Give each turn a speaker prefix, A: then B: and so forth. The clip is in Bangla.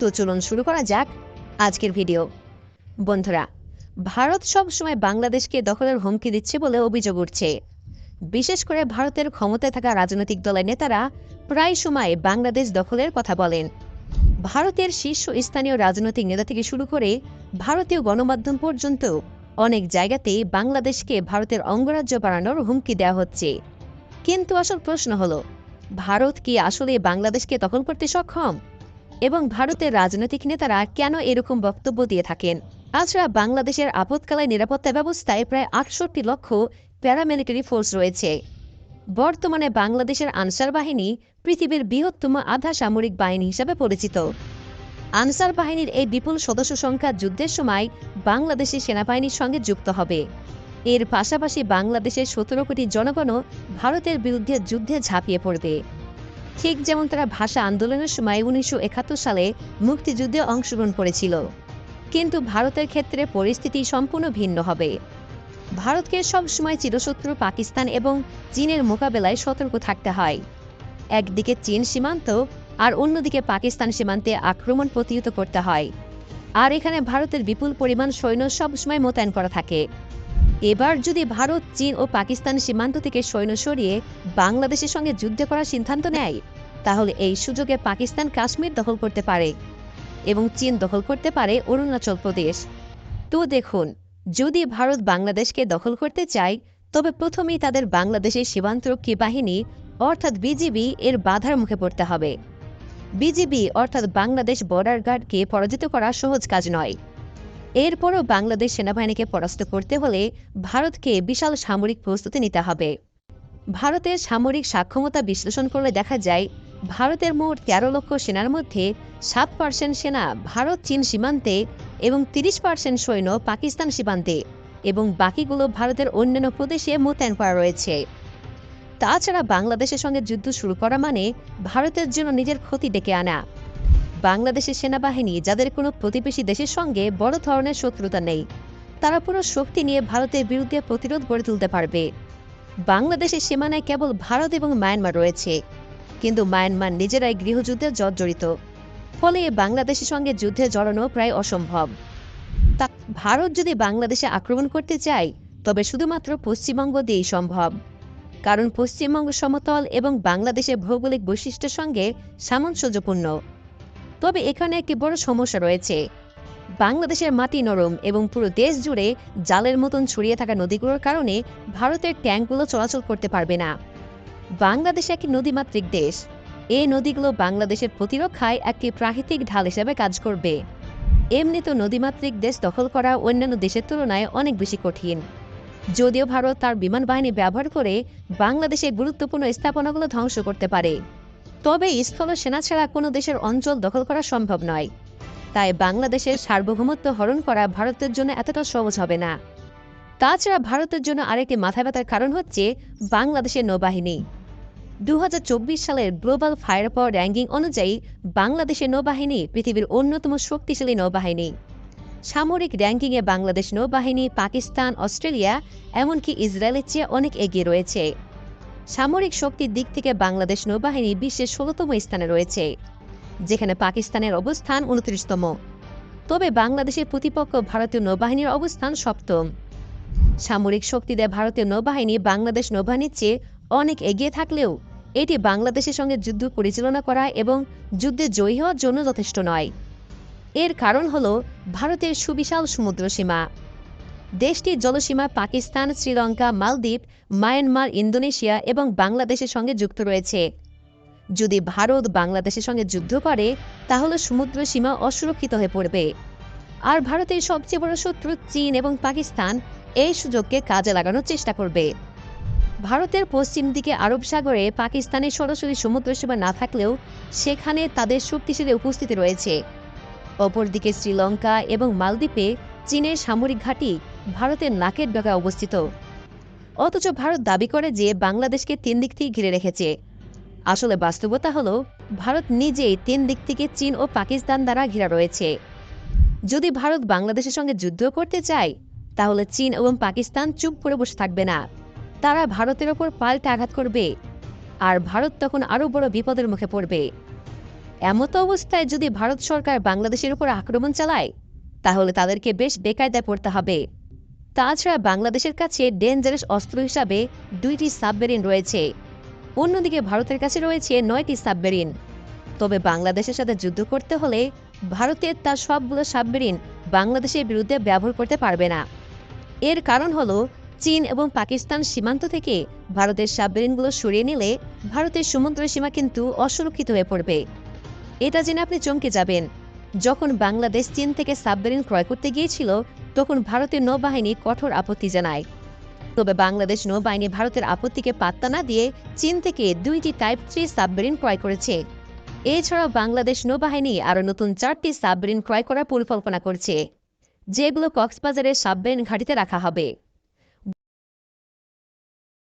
A: তো চলুন শুরু করা যাক আজকের ভিডিও। বন্ধুরা, ভারত সব সময় বাংলাদেশকে দখলের হুমকি দিচ্ছে বলে অভিযোগ উঠছে। বিশেষ করে ভারতের ক্ষমতায় থাকা রাজনৈতিক দলের নেতারা প্রায় সময় বাংলাদেশ দখলের কথা বলেন। ভারতের শীর্ষ স্থানীয় রাজনৈতিক নেতা থেকে শুরু করে ভারতীয় গণমাধ্যম পর্যন্ত অনেক জায়গাতেই বাংলাদেশকে ভারতের অঙ্গরাজ্য বানানোর হুমকি দেওয়া হচ্ছে। কিন্তু আসল প্রশ্ন হলো, ভারত কি আসলে বাংলাদেশকে দখল করতে সক্ষম? এবং ভারতের রাজনৈতিক নেতারা কেন এরকম বক্তব্য দিয়ে থাকেন? তাছাড়া বাংলাদেশের আপৎকালীন নিরাপত্তা ব্যবস্থায় প্রায় আটষট্টি লক্ষ প্যারামিলিটারি ফোর্স রয়েছে। বর্তমানে বাংলাদেশের আনসার বাহিনী পৃথিবীর বৃহত্তম আধা সামরিক বাহিনী হিসাবে পরিচিত। আনসার বাহিনীর এই বিপুল সদস্য সংখ্যা যুদ্ধের সময় বাংলাদেশের সেনাবাহিনীর সঙ্গে যুক্ত হবে। এর পাশাপাশি বাংলাদেশের সতেরো কোটি জনগণও ভারতের বিরুদ্ধে যুদ্ধে ঝাঁপিয়ে পড়বে। ঠিক যেমন তারা ভাষা আন্দোলনের সময় উনিশশো একাত্তর সালে মুক্তিযুদ্ধে অংশগ্রহণ করেছিল। কিন্তু ভারতের ক্ষেত্রে পরিস্থিতি সম্পূর্ণ ভিন্ন হবে। ভারতকে সবসময় চিরশত্রু পাকিস্তান এবং চীনের মোকাবেলায় সতর্ক থাকতে হয়। একদিকে চীন সীমান্ত আর অন্যদিকে পাকিস্তান সীমান্তে আক্রমণ প্রতিহত করতে হয়। আর এখানে ভারতের বিপুল পরিমাণ সৈন্য সবসময় মোতায়েন করা থাকে। এবার যদি ভারত, চীন ও পাকিস্তান সীমান্ত থেকে সৈন্য সরিয়ে বাংলাদেশের সঙ্গে যুদ্ধ করার সিদ্ধান্ত নেয়, তাহলে এই সুযোগে পাকিস্তান কাশ্মীর দখল করতে পারে এবং চীন দখল করতে পারে অরুণাচল প্রদেশ। তো দেখুন, যদি ভারত বাংলাদেশকে দখল করতে চায়, তবে প্রথমেই তাদের বাংলাদেশের সীমান্তরক্ষী বাহিনী, অর্থাৎ বিজিবি, এর বাধার মুখে পড়তে হবে। বিজিবি, অর্থাৎ বাংলাদেশ বর্ডার গার্ডকে পরাজিত করা সহজ কাজ নয়। এরপরও বাংলাদেশ সেনাবাহিনীকে পরাস্ত করতে হলে ভারতকে বিশাল সামরিক প্রস্তুতি নিতে হবে। ভারতের সামরিক সাক্ষমতা বিশ্লেষণ করলে দেখা যায়, ভারতের মোট তেরো লক্ষ সেনার মধ্যে সাত পার্সেন্ট সেনা ভারত, চীন সীমান্তে এবং তিরিশ পার্সেন্ট সৈন্য পাকিস্তান সীমান্তে এবং বাকিগুলো ভারতের অন্যান্য প্রদেশে মোতায়েন করা রয়েছে। তাছাড়া বাংলাদেশের সঙ্গে যুদ্ধ শুরু করা মানে ভারতের জন্য নিজের ক্ষতি ডেকে আনা। বাংলাদেশের সেনাবাহিনী, যাদের কোনো প্রতিবেশী দেশের সঙ্গে বড় ধরনের শত্রুতা নেই, তারা পুরো শক্তি নিয়ে ভারতের বিরুদ্ধে প্রতিরোধ গড়ে তুলতে পারবে। বাংলাদেশের সীমানায় কেবল ভারত এবং মায়ানমার রয়েছে, কিন্তু মায়ানমার নিজেরাই গৃহযুদ্ধে জর্জরিত, ফলে বাংলাদেশের সঙ্গে যুদ্ধে জড়ানো প্রায় অসম্ভব। তা ভারত যদি বাংলাদেশে আক্রমণ করতে চায়, তবে শুধুমাত্র পশ্চিমবঙ্গ দিয়েই সম্ভব, কারণ পশ্চিমবঙ্গ সমতল এবং বাংলাদেশের ভৌগোলিক বৈশিষ্ট্যের সঙ্গে সামঞ্জস্যপূর্ণ। তবে এখানে একটি বড় সমস্যা রয়েছে। বাংলাদেশের মাটি নরম এবং পুরো দেশ জুড়ে জালের মতন ছড়িয়ে থাকা নদীগুলোর কারণে ভারতের ট্যাঙ্কগুলো চলাচল করতে পারবে না। বাংলাদেশ একটি নদীমাতৃক দেশ। এই নদীগুলো বাংলাদেশের প্রতিরক্ষায় একটি প্রাকৃতিক ঢাল হিসেবে কাজ করবে। এমনি তো নদীমাতৃক দেশ দখল করা অন্যান্য দেশের তুলনায় অনেক বেশি কঠিন। যদিও ভারত তার বিমান বাহিনী ব্যবহার করে বাংলাদেশের গুরুত্বপূর্ণ স্থাপনাগুলো ধ্বংস করতে পারে। তবে স্থল সেনা ছাড়া কোনো দেশের অঞ্চল দখল করা সম্ভব নয়। তাই বাংলাদেশের সার্বভৌমত্ব হরণ করা ভারতের জন্য এতটা সহজ হবে না। তাছাড়া ভারতের জন্য আরেকটি মাথা ব্যথার কারণ হচ্ছে বাংলাদেশের নৌবাহিনী। দু হাজার চব্বিশ সালের গ্লোবাল ফায়ার পাওয়ার র্যাঙ্কিং অনুযায়ী বাংলাদেশের নৌবাহিনী পৃথিবীর অন্যতম শক্তিশালী নৌবাহিনী। সামরিক র্যাঙ্কিংয়ে বাংলাদেশ নৌবাহিনী, পাকিস্তান, অস্ট্রেলিয়া, এমনকি ইসরায়েলের চেয়ে অনেক এগিয়ে রয়েছে। সামরিক শক্তির দিক থেকে বাংলাদেশ নৌবাহিনী বিশ্বের ষোলতম স্থানে রয়েছে, যেখানে পাকিস্তানের অবস্থান উনত্রিশতম। তবে বাংলাদেশের প্রতিপক্ষ ভারতীয় নৌবাহিনীর অবস্থান সপ্তম। সামরিক শক্তিতে ভারতীয় নৌবাহিনী বাংলাদেশ নৌবাহিনীর চেয়ে অনেক এগিয়ে থাকলেও এটি বাংলাদেশের সঙ্গে যুদ্ধ পরিচালনা করা এবং যুদ্ধে জয়ী হওয়ার জন্য যথেষ্ট নয়। এর কারণ হল ভারতের সুবিশাল সমুদ্র সীমা দেশটির জলসীমা পাকিস্তান, শ্রীলঙ্কা, মালদ্বীপ, মায়ানমার, ইন্দোনেশিয়া এবং বাংলাদেশের সঙ্গে যুক্ত রয়েছে। যদি ভারত বাংলাদেশের সঙ্গে যুদ্ধ করে, তাহলে সমুদ্র সীমা অসুরক্ষিত হয়ে পড়বে। আর ভারতের সবচেয়ে বড় শত্রু চীন এবং পাকিস্তান এই সুযোগকে কাজে লাগানোর চেষ্টা করবে। ভারতের পশ্চিম দিকে আরব সাগরে পাকিস্তানের সরাসরি সমুদ্র সীমা না থাকলেও সেখানে তাদের শক্তিশালী উপস্থিতি রয়েছে। অপরদিকে শ্রীলঙ্কা এবং মালদ্বীপে চীনের সামরিক ঘাঁটি ভারতের নাকের ডগায় অবস্থিত। অথচ ভারত দাবি করে যে বাংলাদেশকে তিন দিক থেকে ঘিরে রেখেছে। আসলে বাস্তবতা হলো, ভারত নিজেই তিন দিক থেকে চীন ও পাকিস্তান দ্বারা ঘেরা রয়েছে। যদি ভারত বাংলাদেশের সঙ্গে যুদ্ধ করতে চায়, তাহলে চীন এবং পাকিস্তান চুপ করে বসে থাকবে না। তারা ভারতের ওপর পাল্টে আঘাত করবে, আর ভারত তখন আরও বড় বিপদের মুখে পড়বে। এমতো অবস্থায় যদি ভারত সরকার বাংলাদেশের উপর আক্রমণ চালায়, তাহলে তাদেরকে বেশ বেকায়দায় পড়তে হবে। তাছাড়া বাংলাদেশের কাছে ডেঞ্জারাস অস্ত্র হিসাবে দুইটি সাবমেরিন রয়েছে। অন্যদিকে ভারতের কাছে রয়েছে নয়টি সাবমেরিন তবে বাংলাদেশের সাথে যুদ্ধ করতে হলে ভারতের তার সবগুলো সাবমেরিন বাংলাদেশের বিরুদ্ধে ব্যবহার করতে পারবে না। এর কারণ হলো, চীন এবং পাকিস্তান সীমান্ত থেকে ভারতের সাবমেরিনগুলো সরিয়ে নিলে ভারতের সমুদ্র সীমা কিন্তু অসুরক্ষিত হয়ে পড়বে। এটা জেনে আপনি চমকে যাবেন। যখন বাংলাদেশ চীন থেকে সাবমেরিন ক্রয় করতে গিয়েছিল তখন ভারতের নৌবাহিনী কঠোর আপত্তি জানায়। তবে বাংলাদেশ নৌবাহিনী ভারতের আপত্তিকে পাত্তা না দিয়ে চীন থেকে দুইটি টাইপ থ্রি সাবমেরিন ক্রয় করেছে। এছাড়াও বাংলাদেশ নৌবাহিনী আরও নতুন চারটি সাবমেরিন ক্রয় করার পরিকল্পনা করছে, যেগুলো কক্সবাজারের সাবমেরিন ঘাঁটিতে রাখা হবে।